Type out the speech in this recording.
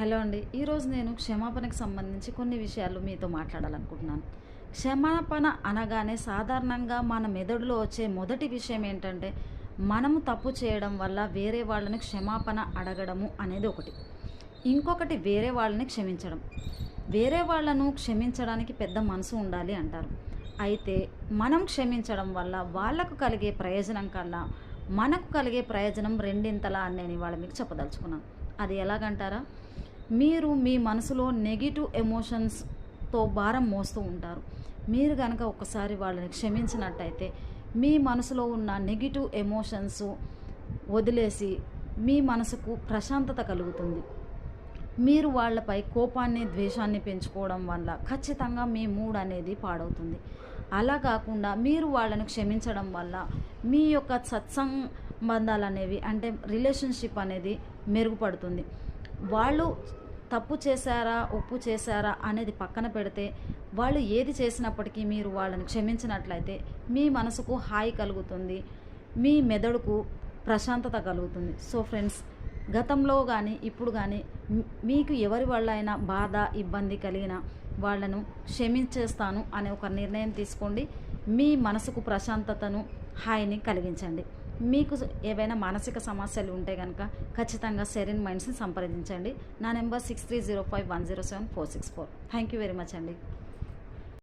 Hello అండి. ఈరోజు నేను క్షమాపణకు సంబంధించి కొన్ని విషయాలు మీతో మాట్లాడాలనుకుంటున్నాను. క్షమాపణ అనగానే సాధారణంగా మన మెదడులో వచ్చే మొదటి విషయం ఏంటంటే మనము తప్పు చేయడం వల్ల వేరే వాళ్ళని క్షమాపణ అడగడము అనేది ఒకటి. ఇంకొకటి వేరే వాళ్ళని క్షమించడం. వేరే వాళ్ళను క్షమించడానికి పెద్ద మనసు ఉండాలి అంటారు. అయితే మనం క్షమించడం వల్ల వాళ్ళకు కలిగే ప్రయోజనం కన్నా మనకు కలిగే ప్రయోజనం రెండింతలా అని నేను ఇవాళ మీకు చెప్పదలుచుకున్నాను. అది ఎలాగంటారా? మీరు మీ మనసులో నెగిటివ్ ఎమోషన్స్తో భారం మోస్తూ ఉంటారు. మీరు కనుక ఒకసారి వాళ్ళని క్షమించినట్టయితే మీ మనసులో ఉన్న నెగిటివ్ ఎమోషన్స్ వదిలేసి మీ మనసుకు ప్రశాంతత కలుగుతుంది. మీరు వాళ్ళపై కోపాన్ని ద్వేషాన్ని పెంచుకోవడం వల్ల ఖచ్చితంగా మీ మూడ్ అనేది పాడవుతుంది. అలా కాకుండా మీరు వాళ్ళని క్షమించడం వల్ల మీ యొక్క సత్సంబంధాలు అనేవి అంటే రిలేషన్షిప్ అనేది మెరుగుపడుతుంది. వాళ్ళు తప్పు చేశారా ఒప్పు చేశారా అనేది పక్కన పెడితే వాళ్ళు ఏది చేసినప్పటికీ మీరు వాళ్ళని క్షమించినట్లయితే మీ మనసుకు హాయి కలుగుతుంది మీ మెదడుకు ప్రశాంతత కలుగుతుంది. సో ఫ్రెండ్స్ గతంలో కానీ ఇప్పుడు కానీ మీకు ఎవరి వల్ల అయినా బాధ ఇబ్బంది కలిగిన వాళ్ళను క్షమించేస్తాను అనే ఒక నిర్ణయం తీసుకోండి. మీ మనసుకు ప్రశాంతతను హాయిని కలిగించండి. మీకు ఏవైనా మానసిక సమస్యలు ఉంటే కనుక ఖచ్చితంగా సెరిన్ మైండ్స్ని సంప్రదించండి. నా number six three zero five one zero seven four six four thank you very much అండి.